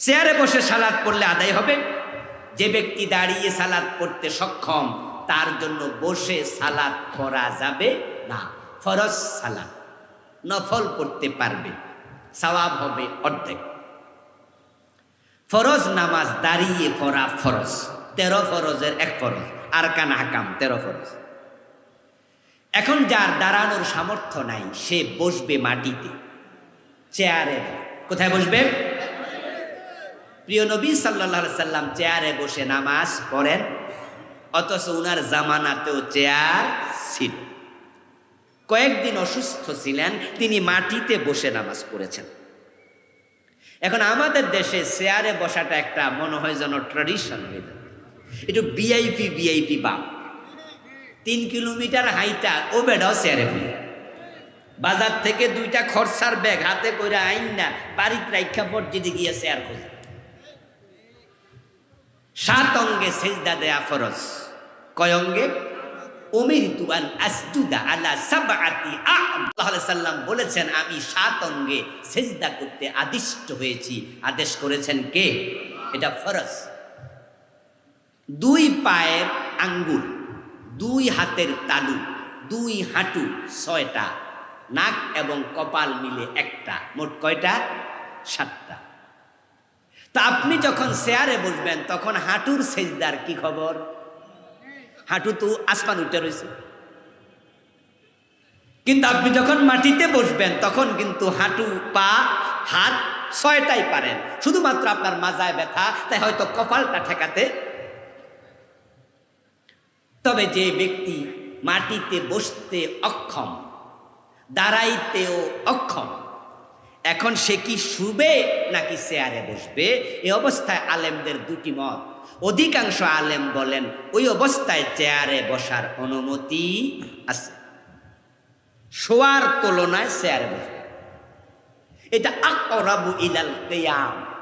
চেয়ারে বসে সালাদ পড়লে আদায় হবে? যে ব্যক্তি দাঁড়িয়ে সালাদ পড়তে সক্ষম, তার জন্য বসে সালাদ করা যাবে না। ফরজ সালাদ, নফল পড়তে পারবে, সওয়াব হবে অর্ধেক। ফরজ নামাজ দাঁড়িয়ে পড়া ফরজ, তেরো ফরজের এক ফরজ, আর কান হাকাম, তেরো ফরজ। এখন যার দাঁড়ানোর সামর্থ্য নাই, সে বসবে মাটিতে, চেয়ারে। কোথায় বসবে? প্রিয় নবী সাল্লা সাল্লাম চেয়ারে বসে নামাজ পড়েন, অথচ উনার জামানাতেও চেয়ার ছিল। কয়েকদিন অসুস্থ ছিলেন, তিনি মাটিতে বসে নামাজ পড়েছেন। এখন আমাদের দেশে চেয়ারে বসাটা একটা মনে হয় যেন ট্রেডিশন হয়ে একটু বিআইপি বিআইপি বাপ তিন কিলোমিটার হাইটা ও বেড়াও চেয়ারে বলে বাজার থেকে দুইটা খরচার ব্যাগ হাতে করে আইন না বাড়ির রাইখা মসজিদে গিয়ে চেয়ার খোঁজে। সাত অঙ্গে সেজদা দেয়া ফরজ। কয় অঙ্গে? উমিরতু আন আসজুদা সাল্লাম বলেছেন, আমি সাত অঙ্গে সেজদা করতে আদিষ্ট হয়েছি। আদেশ করেছেন কে? এটা ফরজ। দুই পায়ের আঙ্গুল, দুই হাতের তালু, দুই হাঁটু ছয়টা, নাক এবং কপাল মিলে একটা, মোট কয়টা? সাতটা। তা আপনি যখন চেয়ারে বসবেন তখন হাঁটুর সেজদার কি খবর? হাঁটু তো আসমান উঠে রয়েছে। কিন্তু আপনি যখন মাটিতে বসবেন, তখন কিন্তু হাঁটু, পা, হাত ছয়টাই পারেন। শুধুমাত্র আপনার মাজায় ব্যথা, তাই হয়তো কপালটা ঠেকাতে। তবে যে ব্যক্তি মাটিতে বসতে অক্ষম, দাঁড়াইতেও অক্ষম এখন সে কি শুবে নাকি চেয়ারে বসবে? এই অবস্থায় আলেমদের দুটি মত। অধিকাংশ আলেম বলেন, ওই অবস্থায় চেয়ারে বসার অনুমতি আছে। শোয়ার তুলনায় চেয়ারে বসবে। এটা আকরাবু ইলাল কিয়াম।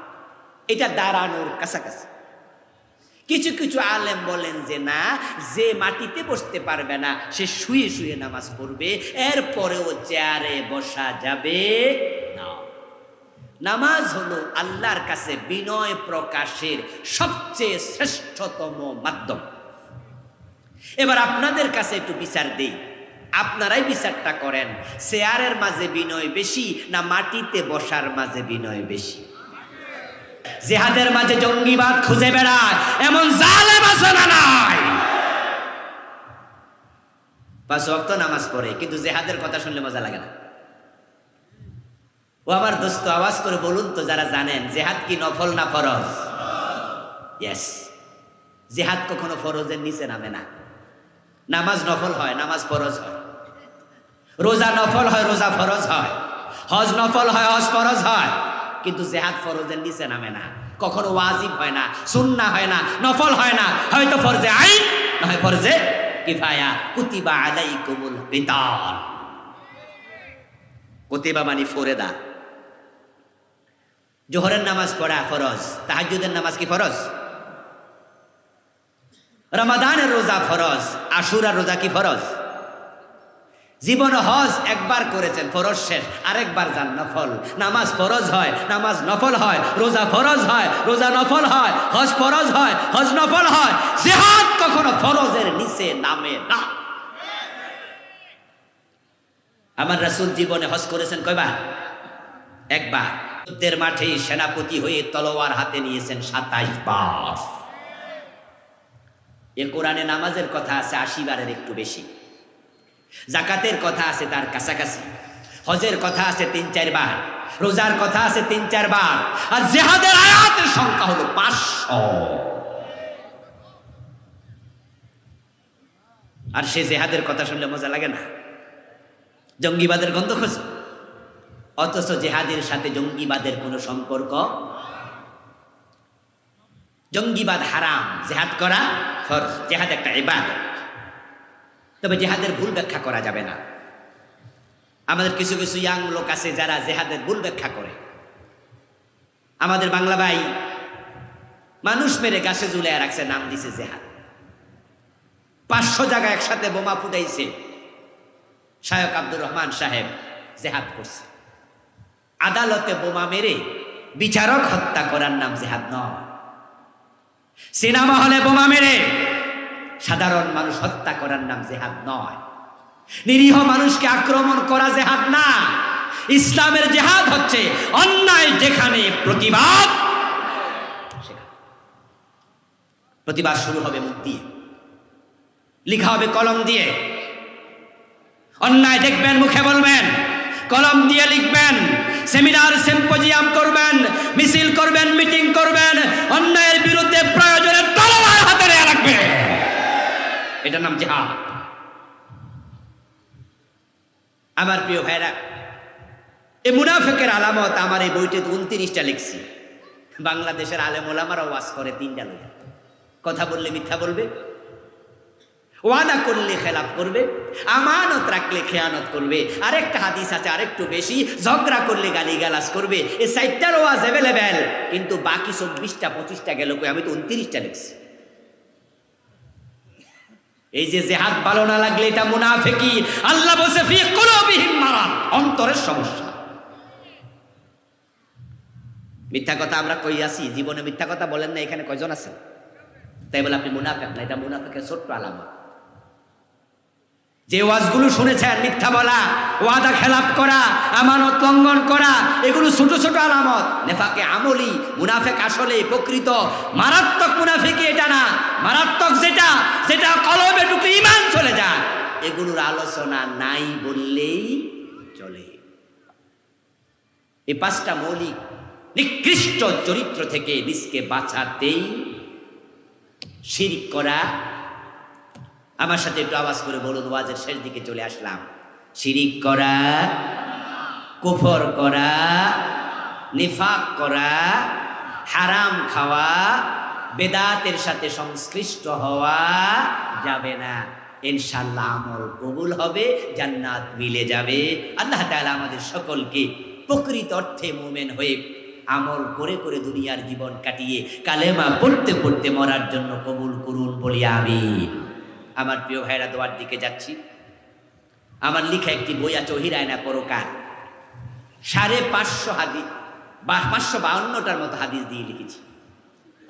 এটা দাঁড়ানোর কাছাকাছি। কিছু কিছু আলেম বলেন যে, না, যে মাটিতে বসতে পারবে না, সে শুয়ে শুয়ে নামাজ পড়বে। এরপরেও চেয়ারে বসা যাবে নামাজ হলো আল্লাহর কাছে বিনয় প্রকাশের সবচেয়ে শ্রেষ্ঠতম মাধ্যম। এবার আপনাদের কাছে একটু বিচার দেই। আপনারাই বিচারটা করেন চেয়ারের মাঝে বিনয় বেশি না মাটিতে বসার মাঝে বিনয় বেশি? জেহাদের মাঝে জঙ্গিবাদ খুঁজে বেড়ায়, এমন জালেম আছে না নাই? পাঁচ ওয়াক্ত নামাজ পড়ে, কিন্তু জেহাদের কথা শুনলে মজা লাগে না। ও আমার দোস্ত, আওয়াজ করে বলুন তো যারা জানেন, জেহাদ কি নফল না ফরজ? ইয়েস জেহাদ কখনো ফরজের নিচে নামে না। নামাজ নফল হয়, নামাজ ফরজ হয়। রোজা নফল হয়, রোজা ফরজ হয়। হজ নফল হয়, হজ ফরজ হয়। কিন্তু জেহাদ ফরজের নিচে নামে না। কখনো ওয়াজিব হয় না, সুন্না হয় না, নফল হয় না। হয়তো ফরজে আইন নয় ফরজে কিফায়া। কুতিবা আলাইকুমুল কিতাল। কুতিবা মানে ফরেদা। জোহরের নামাজ পড়া ফরজ, তাহাজ্জুদের নামাজ কি ফরজ? রমাদানের রোজা ফরজ, আশুরার রোজা কি ফরজ? জীবন হজ একবার করেছেন, ফরজ শেষ, আরেকবার যান, নফল। নামাজ ফরজ হয়, নামাজ নফল হয়, রোজা ফরজ হয়, রোজা নফল হয়, হজ ফরজ হয়, হজ নফল হয়, জেহাদ কখনো ফরজের নিচে নামে না। আমার রাসূল জীবনে হজ করেছেন কয়বার? একবার। যুদ্ধের মাঠে সেনাপতি হয়ে তলোয়ার হাতে নিয়েছেন সাতাইশ বার। এ কোরআনে নামাজের কথা আছে আশি বারের একটু বেশি। জাকাতের কথা আছে তার কাছাকাছি। হজের কথা আছে তিন চার বার। রোজার কথা আছে তিন চার বার। আর জেহাদের আয়াতের সংখ্যা হলো পাঁচশো। আর সে জেহাদের কথা শুনলে মজা লাগে না? জঙ্গিবাদের গন্ধ খোঁজ। অথচ জেহাদের সাথে জঙ্গিবাদের কোনো সম্পর্ক? জঙ্গিবাদ হারাম, জেহাদ করা ফরজ, জেহাদ একটা ইবাদ তবে জেহাদের ভুল ব্যাখ্যা করা যাবে না। আমাদের কিছু কিছু ইয়াং লোক আছে যারা জেহাদের ভুল ব্যাখ্যা করে। আমাদের বাংলা ভাই মানুষ মেরে গাছে ঝুলিয়ে রাখছে, নাম দিছে জেহাদ। পাঁচশো জায়গা একসাথে বোমা ফুটাইছে। শায়ক আব্দুর রহমান সাহেব জেহাদ করছে। আদালতে বোমা মেরে বিচারক হত্যা করার নাম জেহাদ নয়। সিনেমা হলে বোমা মেরে সাধারণ মানুষ হত্যা করার নাম জেহাদ নয়। নিরীহ মানুষকে আক্রমণ করা জেহাদ না। ইসলামের জেহাদ হচ্ছে অন্যায় যেখানে প্রতিবাদ। প্রতিবাদ শুরু হবে মুখ দিয়ে। লিখা হবে কলম দিয়ে। অন্যায় দেখবেন, মুখে বলবেন, কলম দিয়ে লিখবেন সেমিনার, সিম্পোজিয়াম করবেন, মিছিল করবেন, মিটিং করবেন, অন্যায়ের বিরুদ্ধে প্রয়োজনে তলোয়ার হাতে রাখবে এটার নাম জেহাদ। আমার প্রিয় ভাইরা এই মুনাফেকের আলামত আমার এই বইটিতে উনত্রিশটা লিখছি। বাংলাদেশের আলেম ওলামারা ওয়াজ করে তিনটা লোক কথা বললে মিথ্যা বলবে? ওয়াদা করলে খেলাপ করবে, আমানত রাখলে খেয়ানত করবে, আরেকটা হাদিস আছে, আরেকটু বেশি, ঝগড়া করলে গালি গালাজ করবে এই সাইটটার ওয়াজ অ্যাভেলেবেল কিন্তু বাকি চব্বিশটা, পঁচিশটা গেল আমি তো উনত্রিশটা লিখছি। এই যে জেহাদ ভালো না লাগলে এটা মুনাফেকি। আল্লাহ বলছে, ফি কুলুবিহিম মারাদ, অন্তরের সমস্যা। মিথ্যা কথা আমরা কই আছি? জীবনে মিথ্যা কথা বলেন না, এখানে কয়জন আছেন? তাই বলে আপনি মুনাফেক না, এটা মুনাফেকের ছোট্ট আলামত। যে ওয়াজগুলো শুনেছেন, মিথ্যা বলা, ওয়াদা খেলাপ করা, আমানত লঙ্ঘন করা, এগুলো ছোট ছোট আলামত। নেফাকে আমলি, মুনাফেক আসলে, প্রকৃত। মারাত্মক মুনাফিকি এটা না। মারাত্মক যেটা, সেটা কলমে ঢুকলে ইমান চলে যায়। এগুলোর আলোচনা নাই বললেই চলে। এই পাঁচটা মৌলিক নিকৃষ্ট চরিত্র থেকে নিজকে বাঁচাতেই শিরিক করা আমার সাথে একটু আওয়াজ করে বলুন, ওয়াজের শেষ দিকে চলে আসলাম। শিরিক করা, কুফর করা, নিফাক করা, হারাম খাওয়া, বেদাতের সাথে সংশ্লিষ্ট হওয়া যাবে না। ইনশাল্লাহ আমল কবুল হবে, জান্নাত মিলে যাবে। আল্লাহ তাআলা আমাদের সকলকে প্রকৃত অর্থে মুমেন হয়ে আমল করে করে দুনিয়ার জীবন কাটিয়ে কালেমা পড়তে পড়তে মরার জন্য কবুল করুন বলি আমি আমার প্রিয় ভাইরা দোয়ার দিকে যাচ্ছি। আমার লিখা একটি বই আছে হিরায়না পরকার। সাড়ে পাঁচশো হাদিস বা পাঁচশো বাউন্নটার মতো হাদিস দিয়ে লিখেছি।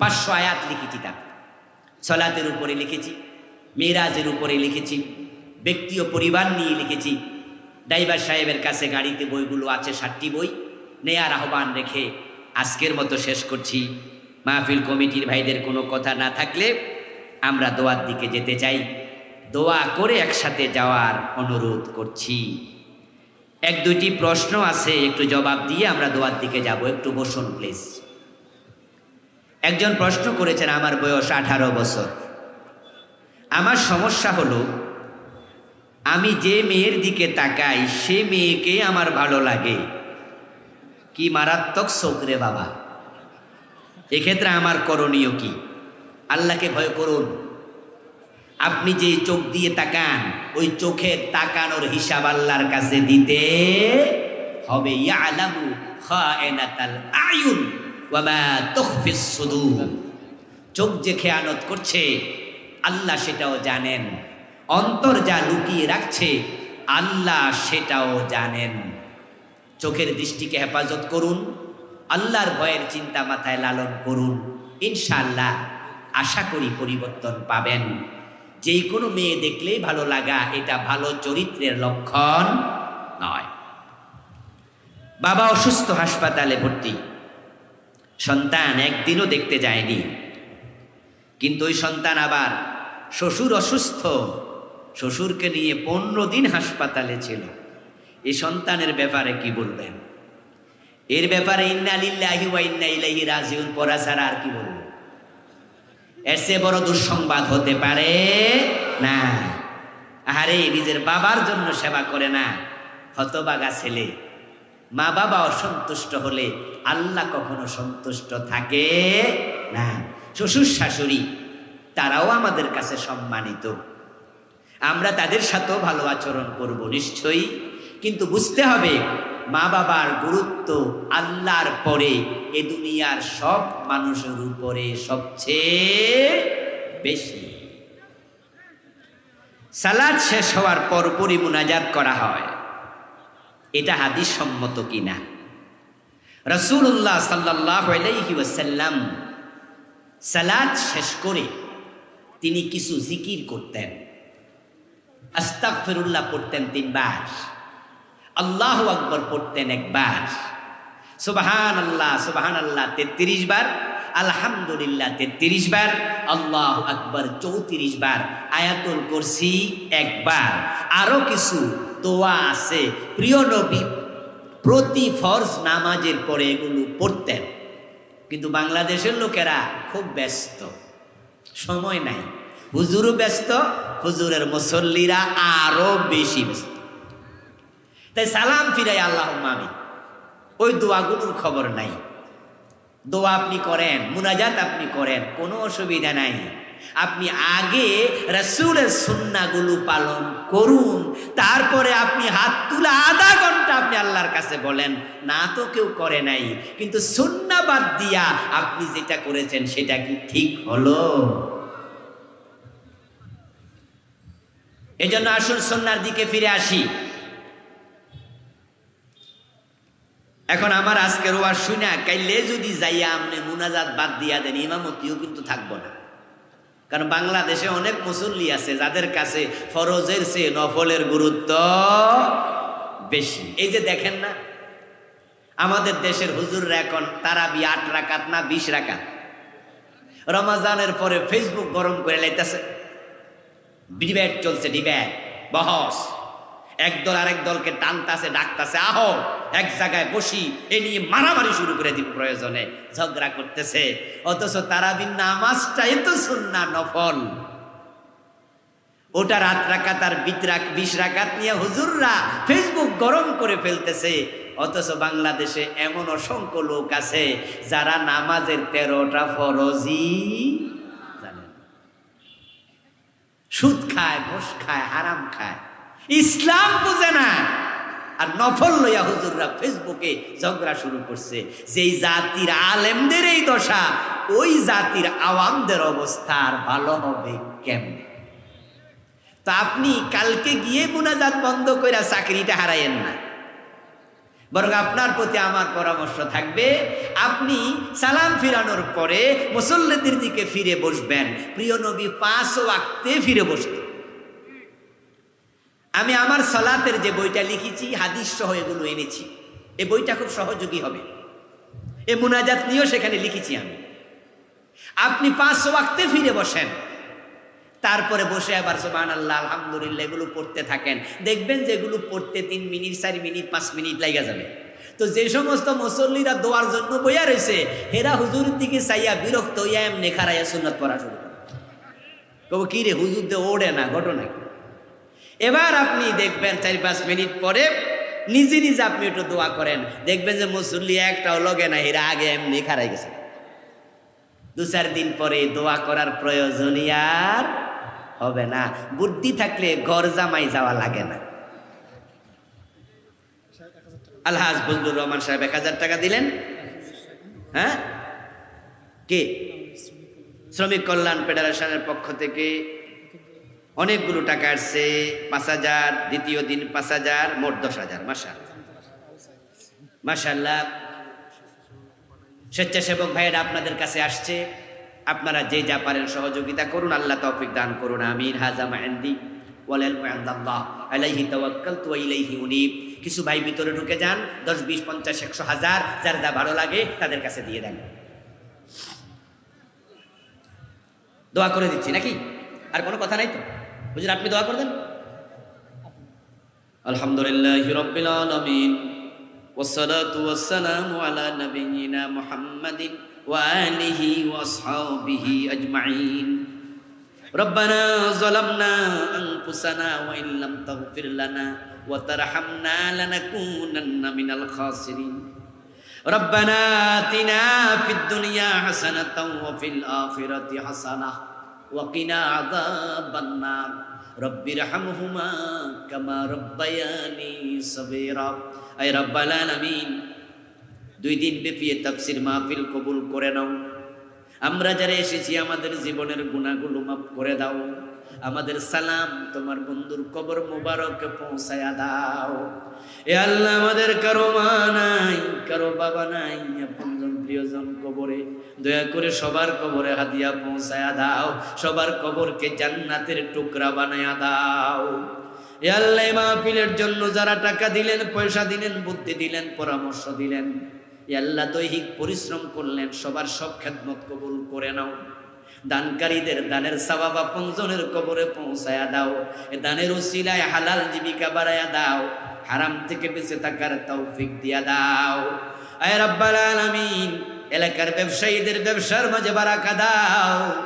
পাঁচশো আয়াত লিখেছি তাতে। সলাতের উপরে লিখেছি মেয়েরাজের উপরে লিখেছি, ব্যক্তি ও পরিবার নিয়ে লিখেছি। ড্রাইভার সাহেবের কাছে গাড়িতে বইগুলো আছে ষাটটি বই। নেয়ার আহ্বান রেখে আজকের মতো শেষ করছি। মাহফিল কমিটির ভাইদের কোনো কথা না থাকলে আমরা দোয়ার দিকে যেতে চাই। দোয়া করে একসাথে যাওয়ার অনুরোধ করছি। এক দুইটি প্রশ্ন আছে, একটু জবাব দিয়ে আমরা দোয়ার দিকে যাব। একটু বসুন প্লিজ একজন প্রশ্ন করেছেন, আমার বয়স আঠারো বছর। আমার সমস্যা হলো, আমি যে মেয়ের দিকে তাকাই, সে মেয়েকে আমার ভালো লাগে। কি মারাত্মক শোকরে বাবা। এক্ষেত্রে আমার করণীয় কি? আল্লাহকে ভয় করুন। আপনি যে চোখ দিয়ে তাকান, ওই চোখের তাকানোর হিসাব আল্লাহর কাছে দিতে হবে। ইয়ালামু খায়নাতাল আয়ুন ওয়া চোখ যে খেয়ানত করছে, আল্লাহ সেটাও জানেন। অন্তর যা লুকিয়ে রাখছে, আল্লাহ সেটাও জানেন। চোখের দৃষ্টিকে হেফাজত করুন, আল্লাহর ভয়ের চিন্তা মাথায় লালন করুন। ইনশাআল্লাহ আশা করি পরিবর্তন পাবেন। যেই কোনো মেয়ে দেখলেই ভালো লাগা, এটা ভালো চরিত্রের লক্ষণ নয়। বাবা অসুস্থ হাসপাতালে ভর্তি। সন্তান একদিনও দেখতে যায়নি। কিন্তু ওই সন্তান আবার শ্বশুর অসুস্থ। শ্বশুরকে নিয়ে পনেরো দিন হাসপাতালে ছিল। এই সন্তানের ব্যাপারে কি বলবেন? এর ব্যাপারে ইন্না লিল্লাহি ওয়া ইন্না ইলাইহি রাজিউন, পড়া ছাড়া আর কি বলব? এর চেয়ে বড় দুঃসংবাদ হতে পারে না। আরে নিজের বাবার জন্য সেবা করে না। হতবাগা ছেলে। মা বাবা অসন্তুষ্ট হলে আল্লাহ কখনো সন্তুষ্ট থাকে না। শ্বশুর শাশুড়ি, তারাও আমাদের কাছে সম্মানিত। আমরা তাদের সাথেও ভালো আচরণ করব নিশ্চয়ই। কিন্তু বুঝতে হবে মা বাবার গুরুত্ব আল্লাহর পরে এ দুনিয়ার সব মানুষের উপরে সবচেয়ে বেশি। সালাদ শেষ হওয়ার পরপরই মুনাজাত করা হয়। এটা হাদিস সম্মত কিনা রসুল্লাহ সাল্লাহ সালাদ শেষ করে তিনি কিছু জিকির করতেন। আস্তাক ফেরুল্লাহ পড়তেন তিনবার। আল্লাহ আকবর পড়তেন একবার সুবাহান আল্লাহ সুবাহান আল্লাহ তেত্রিশ বার। আলহামদুলিল্লাহ, তেত্রিশ বার। আল্লাহ আকবর, চৌত্রিশ বার। আয়াতুল করছি একবার আরও কিছু দোয়া আছে। প্রিয় নবী, প্রতি ফরজ নামাজের পরে এগুলো পড়তেন। কিন্তু বাংলাদেশের লোকেরা খুব ব্যস্ত। সময় নাই। হুজুরও ব্যস্ত, হুজুরের মুসল্লিরা আরও বেশি ব্যস্ত। তাই সালাম ফিরাই আল্লাহ মামি ওই দোয়াগুলোর খবর নাই। দোয়া আপনি করেন, মুনাজাত আপনি করেন, কোনো অসুবিধা নাই। আপনি আগে রসুলের সুন্নাগুলো পালন করুন, তারপরে আপনি হাত তুলে আধা ঘণ্টা আপনি আল্লাহর কাছে বলেন, না তো কেউ করে নাই। কিন্তু সুন্না বাদ দিয়া আপনি যেটা করেছেন সেটা কি ঠিক হলো? এজন্য আসুন সন্ন্যার দিকে ফিরে আসি। এখন আমার আজকের ওয়ার শুনে কাইলে যদি যাইয়া আপনি মুনাজাত বাদ দিয়া দেন, ইমামতিও কিন্তু থাকব না। কারণ বাংলাদেশে অনেক মুসল্লি আছে যাদের কাছে ফরজের সে নফলের গুরুত্ব বেশি। এই যে দেখেন না, আমাদের দেশের হুজুররা এখন তারাবি আট রাকাত না বিশ রাকাত? রমাজানের পরে ফেসবুক গরম করে লাইতেছে। ডিবেট চলছে, ডিবেট, বহস। একদল আরেক দলকে টানতাছে, ডাকতাছে, আহো! এক জায়গায় বসি, এ নিয়ে মারামারি শুরু করে দিব প্রয়োজনে। ঝগড়া করতেছে। অথচ তারাবিন নামাজটা এত সুন্না নফল। ওটা রাত রাকাত আর বিত রাখ বিশ রাকাত নিয়ে হুজুররা ফেসবুক গরম করে ফেলতেছে। অথচ বাংলাদেশে এমন অসংখ্য লোক আছে, যারা নামাজের তেরোটা ফরজি সুদ খায় ঘুষ খায়, হারাম খায়। ইসলাম বুঝে না। আর নফল লইয়া হুজুররা ফেসবুকে ঝগড়া শুরু করছে। যেই জাতির আলেমদের এই দশা, ওই জাতির আওয়ামদের অবস্থা আর ভালো হবে কেমনে? তো আপনি কালকে গিয়ে মুনাজাত বন্ধ করে চাকরিটা হারাইয়েন না। বরং আপনার প্রতি আমার পরামর্শ থাকবে, আপনি সালাম ফিরানোর পরে মুসল্লিদের দিকে ফিরে বসবেন। প্রিয় নবী, পাঁচ ওয়াক্তে ফিরে বসতেন আমি আমার সলাতের যে বইটা লিখেছি, হাদিস সহ এগুলো এনেছি। এই বইটা খুব সহযোগী হবে। এ মুনাজাত নিয়েও সেখানে লিখেছি আমি। আপনি পাঁচ ওয়াক্তে ফিরে বসেন। তারপরে বসে আবার সোবান আল্লাহ আলহামদুলিল্লাহ, এগুলো পড়তে থাকেন। দেখবেন যে এগুলো পড়তে তিন মিনিট, চারি মিনিট, পাঁচ মিনিট লাগা যাবে। তো যে সমস্ত মুসল্লিরা দোয়ার জন্য বইয়া রয়েছে হেরা হুজুরের দিকে চাইয়া বিরক্ত হইয়া এমনি খারাইয়া সুন্নত পড়া শুরু করে। কব, কি রে, হুজুর দিয়ে ওড়ে না, ঘটনা কি? এবার আপনি দেখবেন চারি পাঁচ মিনিট পরে নিজে নিজে আপনি একটু দোয়া করেন। দেখবেন যে মুসল্লি একটাও লগে না, এরা আগে এমনি খারাই গেছে। দু চার দিন পরে দোয়া করার প্রয়োজনই আর হবে না। বুদ্ধি থাকলে ঘর জামাই যাওয়া লাগে না। আলহাজ বজলুর রহমান সাহেব এক হাজার টাকা দিলেন। হ্যাঁ? কে? শ্রমিক কল্যাণ ফেডারেশনের পক্ষ থেকে অনেকগুলো টাকা আসছে, পাঁচ হাজার, দ্বিতীয় দিন পাঁচ হাজার, মোট দশ হাজার মাসা মাসাল্লাহ স্বেচ্ছাসেবক ভাইয়েরা আপনাদের কাছে আসছে। আপনারা যে যা পারেন সহযোগিতা করুন, আল্লাহ তৌফিক দান করুন, আমিন। হাজা মাহেন্দি কিছু ভাই ভিতরে ঢুকে যান, দশ, বিশ, পঞ্চাশ, একশো হাজার, যার যা ভালো লাগে তাদের কাছে দিয়ে দেন। দোয়া করে দিচ্ছি, নাকি? আর কোনো কথা নাই তো? বুঝলেন আপনি দোয়া করে দেন আলহামদুলিল্লাহ রব্বিল আলামিন والصلاة والسلام على نبينا محمد وآله وأصحابه أجمعين ربنا ظلمنا أنفسنا وإن لم تغفر لنا وترحمنا لنكونن من الخاسرين ربنا آتنا في الدنيا حسنة وفي الآخرة حسنة وقنا عذاب النار দুই দিন ব্যাপী তাফসির মাহফিল কবুল করে নাও। আমরা যারা এসেছি, আমাদের জীবনের গুণাগুলো মাফ করে দাও। আমাদের সালাম তোমার বন্ধুর কবর মোবারক পৌঁছায়া দাও। এ আল্লাহ আমাদের কারও মা নাই, কারও বাবা নাই প্রিয়জন কবরে, দয়া করে সবার কবরে হাদিয়া পৌঁছায়া দাও, সবার কবরকে জান্নাতের টুকরা বানায়া দাও। আল্লাহ মাহফিলের জন্য যারা টাকা দিলেন, পয়সা দিলেন, বুদ্ধি দিলেন, পরামর্শ দিলেন আল্লাহ দৈহিক পরিশ্রম করলেন, সবার সব খেদমত কবুল করে নাও। দানকারীদের দানের সাবাবা পঞ্জনের কবরে পৌঁছায়া দাও দানের উসিলায় হালাল জীবিকা বাড়ায়া দাও। হারাম থেকে বেঁচে থাকার তৌফিক দিয়া দাও। আয় রাব্বাল আলামিন, এলাকার ব্যবসায়ীদের ব্যবসার মাঝে বারাকা দাও।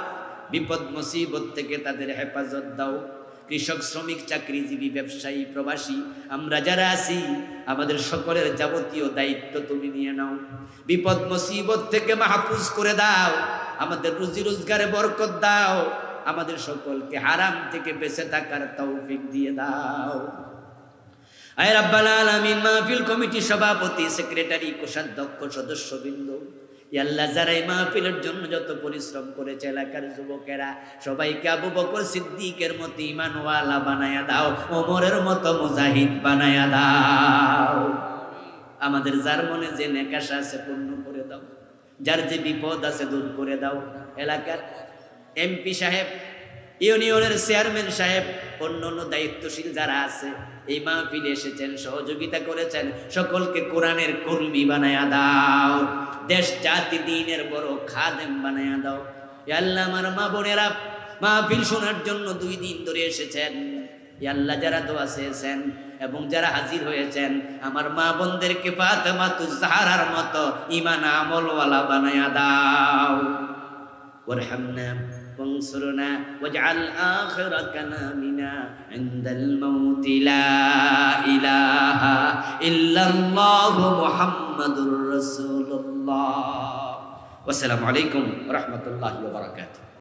বিপদ মুসিবত থেকে তাদের হেফাজত দাও। কৃষক, শ্রমিক, চাকরিজীবী, ব্যবসায়ী, প্রবাসী, আমরা যারা আছি, আমাদের সকলের যাবতীয় দায়িত্ব তুমি নিয়ে নাও। বিপদ মুসিবত থেকে মাহফুজ করে দাও। আমাদের রুজি রোজগারে বরকত দাও। আমাদের সকলকে হারাম থেকে বেঁচে থাকার তৌফিক দিয়ে দাও। আয় রাব্বাল আলামিন, মাহফিল কমিটি সভাপতি, সেক্রেটারি, কোষাধ্যক্ষ, সদস্যবৃন্দ। আল্লাহ, যারা এই মাহফিলের জন্য যত পরিশ্রম করেছে এলাকার যুবকেরা, সবাইকে আবু বকর সিদ্দিকের মতো ইমানওয়ালা বানায়া দাও, ওমরের মতো মুজাহিদ বানায়া দাও। আমাদের যার মনে যে নেকাশা আছে, পূর্ণ করে দাও। যার যে বিপদ আছে, দূর করে দাও। এলাকার এমপি সাহেব ইউনিয়নের চেয়ারম্যান সাহেব অন্য অন্য দায়িত্বশীল যারা আছে, এই মাহফিলে এসেছেন, সহযোগিতা করেছেন, সকলকে কোরআনের কর্মী বানায়া দাও, দেশ, জাতি, দিনের বড় খাদেম বানায়া দাও। আল্লাহ আমার মা বোনেরা, মাহফিল শোনার জন্য দুই দিন ধরে এসেছেন। আল্লাহ যারা দোয়া চেয়েছেন এবং যারা হাজির হয়েছেন, আমার মা বোনদেরকে ফাতেমা তু জাহারার মতো ইমান আমলওয়ালা বানায়া দাও। ওরহামনা وانصرنا واجعل آخر كلامنا عند الموت. لا إله إلا الله محمد رسول الله. والسلام عليكم ورحمة الله وبركاته.